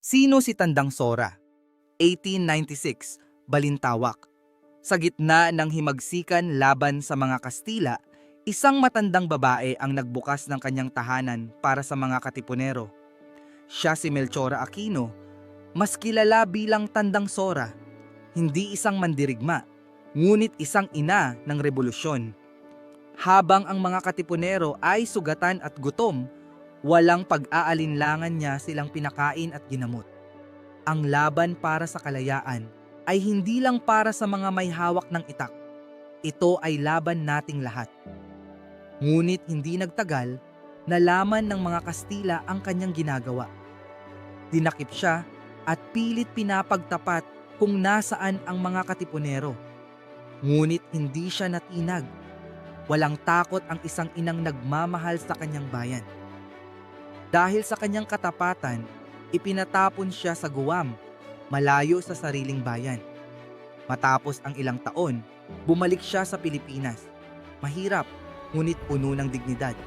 Sino si Tandang Sora? 1896, Balintawak. Sa gitna ng himagsikan laban sa mga Kastila, isang matandang babae ang nagbukas ng kanyang tahanan para sa mga katipunero. Siya si Melchora Aquino, mas kilala bilang Tandang Sora. Hindi isang mandirigma, ngunit isang ina ng revolusyon. Habang ang mga katipunero ay sugatan at gutom, walang pag-aalinlangan niya silang pinakain at ginamot. Ang laban para sa kalayaan ay hindi lang para sa mga may hawak ng itak. Ito ay laban nating lahat. Ngunit hindi nagtagal, nalaman ng mga Kastila ang kanyang ginagawa. Dinakip siya at pilit pinapagtapat kung nasaan ang mga katipunero. Ngunit hindi siya natinag. Walang takot ang isang inang nagmamahal sa kanyang bayan. Dahil sa kanyang katapatan, ipinatapon siya sa Guam, malayo sa sariling bayan. Matapos ang ilang taon, bumalik siya sa Pilipinas. Mahirap, ngunit puno ng dignidad.